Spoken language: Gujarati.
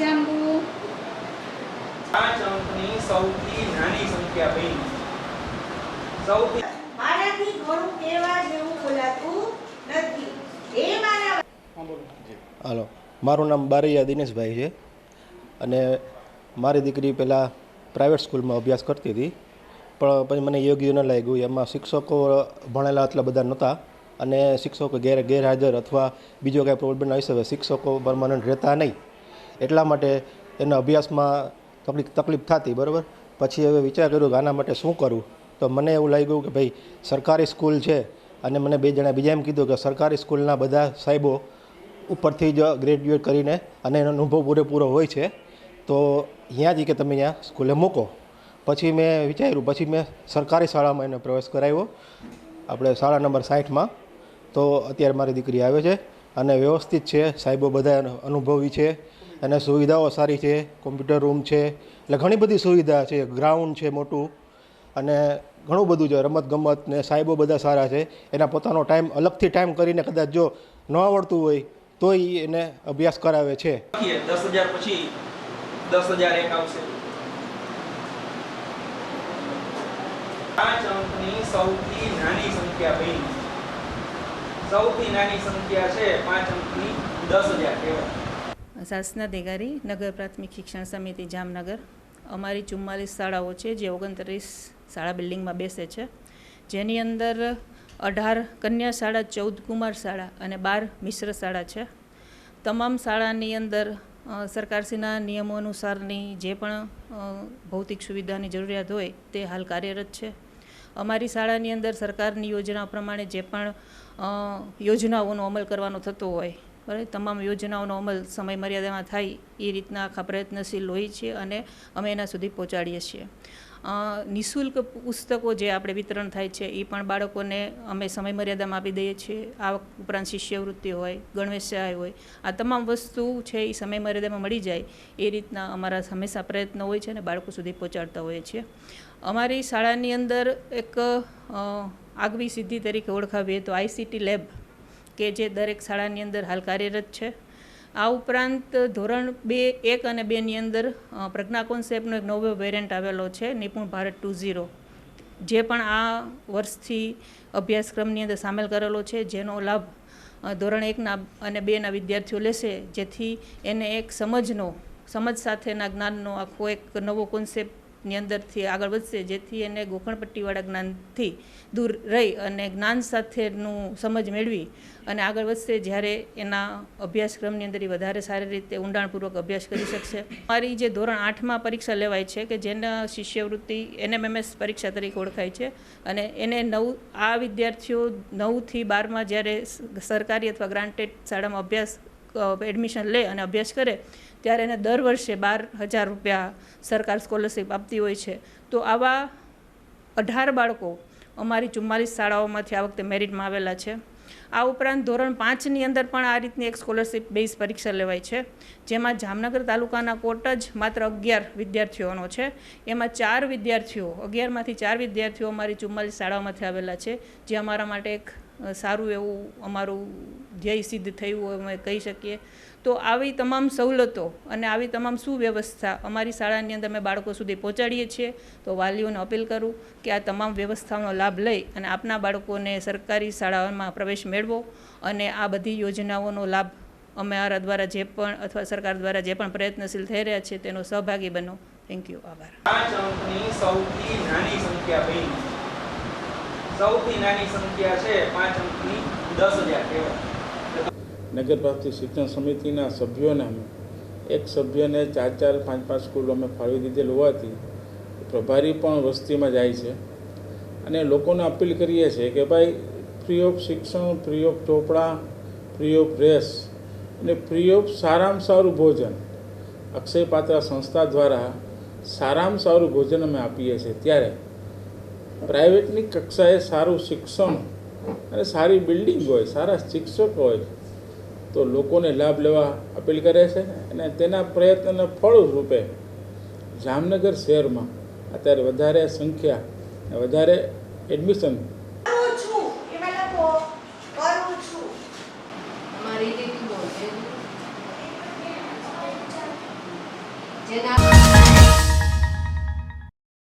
જાંબુ પાંચ અંકની સૌથી નાની સંખ્યા બની. સૌથી મારાથી ઘણું કહેવા જેવું બોલાતું નથી. એ મારા હાલો. મારું નામ બારૈયા દિનેશભાઈ છે. અને મારી દીકરી પહેલાં પ્રાઇવેટ સ્કૂલમાં અભ્યાસ કરતી હતી. પણ પછી મને યોગ્ય ન લાગ્યું. એમાં શિક્ષકો ભણેલા એટલા બધા નહોતા. અને શિક્ષકો ગેર ગેરહાજર અથવા બીજો કાંઈ પ્રોબ્લેમ આવી શકે શિક્ષકો પરમાનન્ટ રહેતા નહીં. એટલા માટે એના અભ્યાસમાં તકલીફ તકલીફ થતી, બરાબર? પછી હવે વિચાર કર્યો કે આના માટે શું કરવું તો મને એવું લાગ્યું કે ભાઈ, સરકારી સ્કૂલ છે અને મને બે જણા બીજા એમ કીધું કે સરકારી સ્કૂલના બધા સાહેબો ઉપરથી જ ગ્રેજ્યુએટ કરીને અને એનો અનુભવ પૂરેપૂરો હોય છે, તો અહીંયાથી કે તમે અહીંયા સ્કૂલે મૂકો. પછી મેં વિચાર્યું, પછી મેં સરકારી શાળામાં એને પ્રવેશ કરાવ્યો. આપણે શાળા નંબર સાઠમાં તો અત્યારે મારી દીકરી આવે છે અને વ્યવસ્થિત છે, સાહેબો બધા અનુભવી છે. અને સુવિધાઓ સારી છે કોમ્પ્યુટર રૂમ છે, એટલે ઘણી બધી સુવિધા છે ગ્રાઉન્ડ છે મોટું. અને ઘણું બધું છે રમત ગમત ને સાહેબો બધા સારા છે. એના પોતાનો ટાઈમ અલગથી ટાઈમ કરીને કદાચ જો ન આવડતું હોય, તોય એને અભ્યાસ કરાવે છે. દસ હજાર પછી દસ હજાર એક આવશે. સૌથી નાની સંખ્યા ભાઈ સૌથી નાની સંખ્યા છે પાંચ અંકની દસ હજાર કહેવાય. શાસનાધિકારી નગર પ્રાથમિક શિક્ષણ સમિતિ, જામનગર. અમારી ચુમ્માલીસ શાળાઓ છે, જે ઓગણત્રીસ શાળા બિલ્ડિંગમાં બેસે છે. જેની અંદર અઢાર કન્યા શાળા, ચૌદ કુમાર શાળા અને બાર મિશ્ર શાળા છે. તમામ શાળાની અંદર સરકારશ્રીના નિયમો અનુસારની જે પણ ભૌતિક સુવિધાની જરૂરિયાત હોય તે હાલ કાર્યરત છે. અમારી શાળાની અંદર સરકારની યોજના પ્રમાણે જે પણ યોજનાઓનો અમલ કરવાનો થતો હોય બરાબર તમામ યોજનાઓનો અમલ સમય મર્યાદામાં થાય, એ રીતના આખા પ્રયત્નશીલ હોય છે અને અમે એના સુધી પહોંચાડીએ છીએ. નિઃશુલ્ક પુસ્તકો જે આપણે વિતરણ થાય છે, એ પણ બાળકોને અમે સમય મર્યાદામાં આપી દઈએ છીએ. આ ઉપરાંત શિષ્યવૃત્તિ હોય, ગણવેશ સહાય હોય, આ તમામ વસ્તુ છે એ સમય મર્યાદામાં મળી જાય, એ રીતના અમારા હંમેશા પ્રયત્ન હોય છે અને બાળકો સુધી પહોંચાડતા હોઈએ છીએ. અમારી શાળાની અંદર એક આગવી સિદ્ધિ તરીકે ઓળખાવીએ તો આઈસીટી લેબ કે જે દરેક શાળાની અંદર હાલ કાર્યરત છે. આ ઉપરાંત ધોરણ બે એક અને બેની અંદર પ્રજ્ઞા કોન્સેપ્ટનો એક નવો વેરિયન્ટ આવેલો છે, નિપુણ ભારત ટુ ઝીરો. જે પણ આ વર્ષથી અભ્યાસક્રમની અંદર સામેલ કરેલો છે, જેનો લાભ ધોરણ એકના અને બેના વિદ્યાર્થીઓ લેશે. જેથી એને એક સમજનો, સમજ સાથેના જ્ઞાનનો આખો એક નવો કોન્સેપ્ટની અંદરથી આગળ વધશે, જેથી એને ગોખણપટ્ટીવાળા જ્ઞાનથી દૂર રહી અને જ્ઞાન સાથેનું સમજ મેળવી અને આગળ વધશે જ્યારે એના અભ્યાસક્રમની અંદર એ વધારે સારી રીતે ઊંડાણપૂર્વક અભ્યાસ કરી શકશે. મારી જે ધોરણ આઠમાં પરીક્ષા લેવાય છે કે જેના શિષ્યવૃત્તિ એનએમએમએસ પરીક્ષા તરીકે ઓળખાય છે અને એને નવ, આ વિદ્યાર્થીઓ નવથી બારમાં જ્યારે સરકારી અથવા ગ્રાન્ટેડ શાળામાં અભ્યાસ એડમિશન લે અને અભ્યાસ કરે, ત્યારે એને દર વર્ષે બાર હજાર રૂપિયા સરકાર સ્કોલરશિપ આપતી હોય છે. તો આવા અઢાર બાળકો અમારી ચુમ્માલીસ શાળાઓમાંથી આ વખતે મેરિટમાં આવેલા છે. આ ઉપરાંત ધોરણ પાંચની અંદર પણ આ રીતની એક સ્કોલરશિપ બેઝ પરીક્ષા લેવાય છે, જેમાં જામનગર તાલુકાના કોટ જ માત્ર અગિયાર વિદ્યાર્થીઓનો છે. એમાં ચાર વિદ્યાર્થીઓ, અગિયારમાંથી ચાર વિદ્યાર્થીઓ અમારી ચુમ્માલીસ શાળાઓમાંથી આવેલા છે, જે અમારા માટે એક સારું એવું અમારું ધ્યેય સિદ્ધ થયું અમે કહી શકીએ. તો આવી તમામ સવલતો અને આવી તમામ સુવ્યવસ્થા અમારી શાળાની અંદર અમે બાળકો સુધી પહોંચાડીએ છીએ. તો વાલીઓને અપીલ કરું કે આ તમામ વ્યવસ્થાઓનો લાભ લઈ અને આપના બાળકોને સરકારી શાળાઓમાં પ્રવેશ મેળવો અને આ બધી યોજનાઓનો લાભ અમારા દ્વારા જે પણ અથવા સરકાર દ્વારા જે પણ પ્રયત્નશીલ થઈ રહ્યા છે તેનો સહભાગી બનો. થેન્ક યુ આભાર. સૌથી નાની સંખ્યા સૌથી નાની સંખ્યા છે પાંચ અંકની દસ હજાર કહેવાય. નગર શિક્ષણ સમિતિના સભ્યોને અમે, એક સભ્યને ચાર ચાર, પાંચ પાંચ સ્કૂલો અમે ફાળવી દીધેલ હોવાથી પ્રભારી પણ વસ્તીમાં જાય છે. અને લોકોને અપીલ કરીએ છીએ કે ભાઈ ફ્રી ઓફ શિક્ષણ ફ્રી ઓફ ચોપડા ફ્રી ઓફ ડ્રેસ અને ફ્રી ઓફ સારામાં સારું ભોજન. અક્ષય પાત્ર સંસ્થા દ્વારા સારામાં સારું ભોજન અમે આપીએ છીએ. ત્યારે પ્રાઇવેટની કક્ષાએ સારું શિક્ષણ અને સારી બિલ્ડિંગ હોય, સારા શિક્ષક હોય, તો લોકોને લાભ લેવા અપીલ કરે છે અને તેના પ્રયત્નના ફળરૂપે જામનગર શહેરમાં અત્યારે વધારે સંખ્યા, વધારે એડમિશન